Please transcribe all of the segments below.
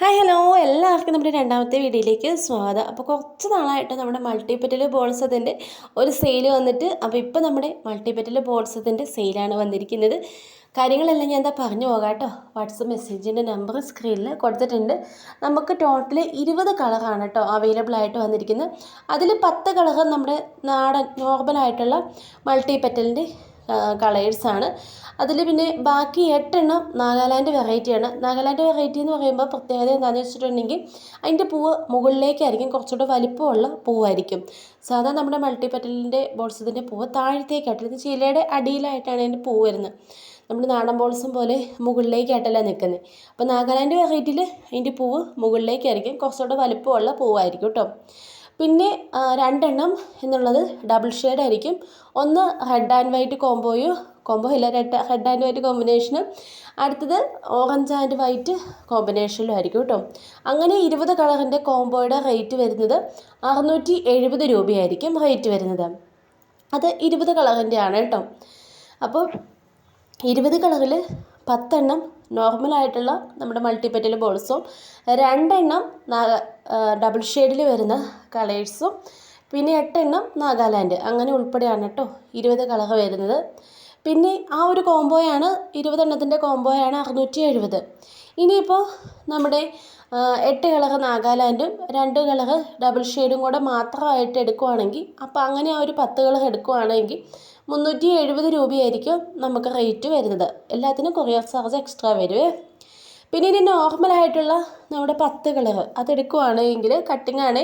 Hi hello. എല്ലാവർക്കും നമ്മുടെ രണ്ടാമത്തെ വീഡിയോയിലേക്ക് സ്വാഗതം. അപ്പോൾ കുറച്ച് നാളായിട്ട് നമ്മുടെ മൾട്ടിപ്പറ്റൽ ബോൾസത്തിന്റെ ഒരു സെയിൽ വന്നിട്ട് അപ്പോൾ ഇപ്പോൾ നമ്മുടെ മൾട്ടിപ്പറ്റൽ ബോൾസത്തിന്റെ സെയിലാണ് വന്നിരിക്കുന്നത്. കാര്യങ്ങളെല്ലാം ഞാൻ എന്താ പറഞ്ഞു പോകാം കേട്ടോ. വാട്സപ്പ് മെസ്സേജിന്റെ നമ്പർ സ്ക്രീനിൽ കൊടുത്തിട്ടുണ്ട്. നമുക്ക് ടോട്ടൽ ഇരുപത് കളറാണ് കേട്ടോ അവൈലബിൾ ആയിട്ട് വന്നിരിക്കുന്നത്. അതിൽ പത്ത് കളർ നമ്മുടെ നാടൻ നോർമലായിട്ടുള്ള മൾട്ടിപ്പറ്റലിന്റെ കളേഴ്സാണ് അതിൽ പിന്നെ ബാക്കി എട്ടെണ്ണം നാഗാലാൻഡ് വെറൈറ്റിയാണ് നാഗാലാൻഡ് വെറൈറ്റി എന്ന് പറയുമ്പോൾ പ്രത്യേകത എന്താണെന്ന് വെച്ചിട്ടുണ്ടെങ്കിൽ അതിന്റെ പൂവ് മുകളിലേക്കായിരിക്കും കുറച്ചുകൂടെ വലിപ്പമുള്ള പൂവായിരിക്കും. സാധാരണ നമ്മുടെ മൾട്ടിപ്പറ്റലിന്റെ ബോൾസത്തിന്റെ പൂവ് താഴത്തേക്കായിട്ട് ഇത് ചിലയുടെ അടിയിലായിട്ടാണ് അതിന്റെ പൂവ് വരുന്നത്. നമ്മുടെ നാടൻ ബോൾസും പോലെ മുകളിലേക്കായിട്ടല്ല നിൽക്കുന്നത്. അപ്പോൾ നാഗാലാൻഡ് വെറൈറ്റിയിൽ അതിന്റെ പൂവ് മുകളിലേക്കായിരിക്കും കുറച്ചുകൂടെ വലിപ്പമുള്ള പൂവായിരിക്കും കേട്ടോ. പിന്നെ രണ്ടെണ്ണം എന്നുള്ളത് ഡബിൾ ഷെയ്ഡ് ആയിരിക്കും. ഒന്ന് റെഡ് ആൻഡ് വൈറ്റ് കോംബോയും കോംബോ ഇല്ല റെഡ് റെഡ് ആൻഡ് വൈറ്റ് കോമ്പിനേഷനും അടുത്തത് ഓറഞ്ച് ആൻഡ് വൈറ്റ് കോമ്പിനേഷനിലും ആയിരിക്കും കേട്ടോ. അങ്ങനെ ഇരുപത് കളറിന്റെ കോംബോയുടെ റേറ്റ് വരുന്നത് അറുന്നൂറ്റി എഴുപത് രൂപയായിരിക്കും റേറ്റ് വരുന്നത്. അത് ഇരുപത് കളറിന്റെ ആണ് കേട്ടോ. അപ്പോൾ ഇരുപത് കളറിൽ പത്തെണ്ണം നോർമലായിട്ടുള്ള നമ്മുടെ മൾട്ടിപ്പറ്റൽ ബോൾസും രണ്ടെണ്ണം ഡബിൾ ഷെയ്ഡിൽ വരുന്ന കളേഴ്സും പിന്നെ എട്ടെണ്ണം നാഗാലാൻഡ്. അങ്ങനെ ഉൾപ്പെടെയാണ് കേട്ടോ ഇരുപത് കളർ വരുന്നത്. പിന്നെ ആ ഒരു കോംബോയാണ് ഇരുപതെണ്ണത്തിന്റെ കോംബോയാണ് അറുന്നൂറ്റി എഴുപത് ഇനിയിപ്പോൾ നമ്മുടെ എട്ട് കളർ നാഗാലാൻഡും രണ്ട് കളർ ഡബിൾ ഷെയ്ഡും കൂടെ മാത്രമായിട്ട് എടുക്കുവാണെങ്കിൽ അപ്പോൾ അങ്ങനെ ആ ഒരു പത്ത് കളർ എടുക്കുവാണെങ്കിൽ മുന്നൂറ്റി എഴുപത് രൂപയായിരിക്കും നമുക്ക് റേറ്റ് വരുന്നത്. എല്ലാത്തിനും കൊറിയർ ചാർജ് എക്സ്ട്രാ വരുവേ. പിന്നെ ഇനി നോർമലായിട്ടുള്ള നമ്മുടെ പത്ത് കളർ അതെടുക്കുവാണെങ്കിൽ കട്ടിംഗ് ആണ്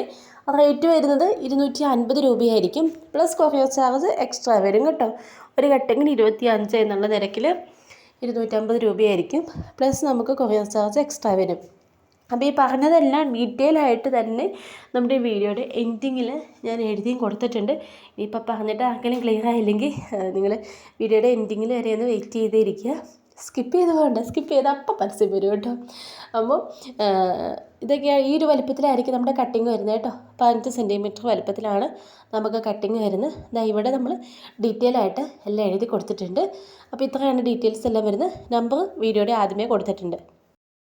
റേറ്റ് വരുന്നത് ഇരുന്നൂറ്റി അൻപത് രൂപയായിരിക്കും. പ്ലസ് കൊറിയർ ചാർജ് എക്സ്ട്രാ വരും കേട്ടോ. ഒരു കട്ടിങ്ങിന് ഇരുപത്തി അഞ്ച് എന്നുള്ള നിരക്കിൽ ഇരുന്നൂറ്റമ്പത് രൂപയായിരിക്കും. പ്ലസ് നമുക്ക് കൊറിയർ ചാർജ് എക്സ്ട്രാ വരും. അപ്പോൾ ഈ പറഞ്ഞതെല്ലാം ഡീറ്റെയിൽ ആയിട്ട് തന്നെ നമ്മുടെ വീഡിയോയുടെ എൻഡിങ്ങിൽ ഞാൻ എഴുതിയും കൊടുത്തിട്ടുണ്ട്. ഇനിയിപ്പോൾ പറഞ്ഞിട്ട് ആർക്കെങ്കിലും ക്ലിയർ ആയില്ലെങ്കിൽ നിങ്ങൾ വീഡിയോയുടെ എൻഡിങ്ങിൽ വരെ ഒന്ന് വെയിറ്റ് ചെയ്തിരിക്കുക. സ്കിപ്പ് ചെയ്ത് പോകണ്ട സ്കിപ്പ് ചെയ്ത് അപ്പം പരസ്യം വരും കേട്ടോ. അപ്പോൾ ഇതൊക്കെ ഈ ഒരു വലിപ്പത്തിലായിരിക്കും നമ്മുടെ കട്ടിങ് വരുന്നത് കേട്ടോ. പതിനഞ്ച് സെന്റിമീറ്റർ വലിപ്പത്തിലാണ് നമുക്ക് കട്ടിങ് വരുന്നത്. ഇതാ ഇവിടെ നമ്മൾ ഡീറ്റെയിൽ ആയിട്ട് എല്ലാം എഴുതി കൊടുത്തിട്ടുണ്ട്. അപ്പോൾ ഇത്രയാണ് ഡീറ്റെയിൽസ് എല്ലാം വരുന്നത്. നമ്പർ വീഡിയോയുടെ ആദ്യമേ കൊടുത്തിട്ടുണ്ട്.